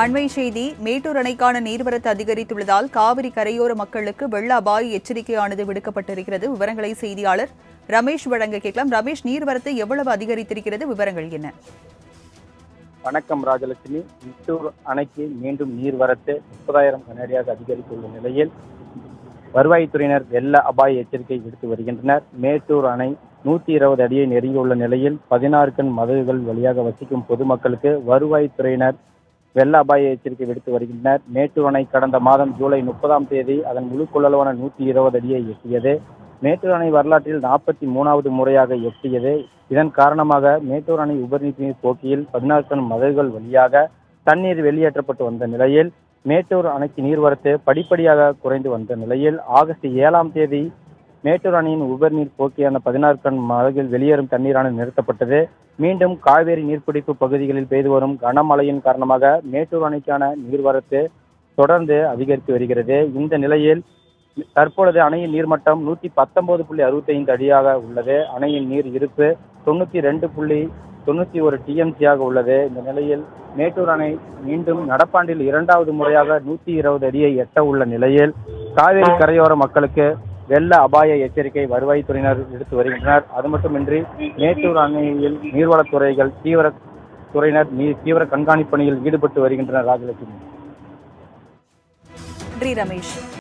அண்மை செய்தி மேட்டூர் அணைக்கான நீர்வரத்து அதிகரித்துள்ளதால் காவிரி கரையோர மக்களுக்கு வெள்ள அபாய எச்சரிக்கையானது விடுக்கப்பட்டிருக்கிறது. விவரங்களை செய்தியாளர் ரமேஷ் வழங்க கேட்கலாம். ரமேஷ் நீர்வரத்து எவ்வளவு அதிகரித்திருக்கிறது? விவரங்கள் என்ன? வணக்கம் ராஜலட்சுமி. மேட்டூர் அணைக்கு மீண்டும் நீர்வரத்து முப்பதாயிரம் கனடியாக அதிகரித்துள்ள நிலையில் வருவாய்த்துறையினர் வெள்ள அபாய எச்சரிக்கை விடுத்து வருகின்றனர். மேட்டூர் அணை நூத்தி இருபது அடியை நெருங்கியுள்ள நிலையில் பதினாறு கண் மதகுகள் வழியாக வசிக்கும் பொதுமக்களுக்கு வருவாய்த்துறையினர் வெள்ள அபாய எச்சரிக்கை விடுத்து வருகின்றனர். மேட்டூர் அணை கடந்த மாதம் ஜூலை முப்பதாம் தேதி அதன் முழு கொள்ளளவான நூற்றி இருபது அடியை எட்டியது. மேட்டூர் அணை வரலாற்றில் நாற்பத்தி மூணாவது முறையாக எட்டியது. இதன் காரணமாக மேட்டூர் அணை உபரிநீர் போக்கியில் பதினாறு டன் மதகுகள் வழியாக தண்ணீர் வெளியேற்றப்பட்டு வந்த நிலையில் மேட்டூர் அணைக்கு நீர்வரத்து படிப்படியாக குறைந்து வந்த நிலையில் ஆகஸ்ட் ஏழாம் தேதி மேட்டூர் அணையின் உபரிநீர் போக்கியான பதினாறு டன் மதகில் வெளியேறும் தண்ணீரான நிறுத்தப்பட்டது. மீண்டும் காவேரி நீர்பிடிப்பு பகுதிகளில் பெய்து வரும் கனமழையின் காரணமாக மேட்டூர் அணைக்கான நீர்வரத்து தொடர்ந்து அதிகரித்து வருகிறது. இந்த நிலையில் தற்பொழுது அணையின் நீர்மட்டம் நூற்றி பத்தொன்பது புள்ளி அறுபத்தைந்து அடியாக உள்ளது. அணையின் நீர் இருப்பு தொண்ணூற்றி ரெண்டு புள்ளி தொண்ணூற்றி ஒரு டிஎம்சியாக உள்ளது. இந்த நிலையில் மேட்டூர் அணை மீண்டும் நடப்பாண்டில் இரண்டாவது முறையாக நூற்றி இருபது அடியை எட்ட உள்ள நிலையில் காவிரி கரையோர மக்களுக்கு வெள்ள அபாய எச்சரிக்கை வருவாய்த்துறையினர் எடுத்து வருகின்றனர். அது மட்டுமின்றி மேட்டூர் அணையில் நீர்வளத்துறைகள் தீவிர துறையினர் நீர் தீவிர கண்காணிப்பு பணியில் ஈடுபட்டு வருகின்றனர் ராஜலட்சுமி. ரமேஷ்.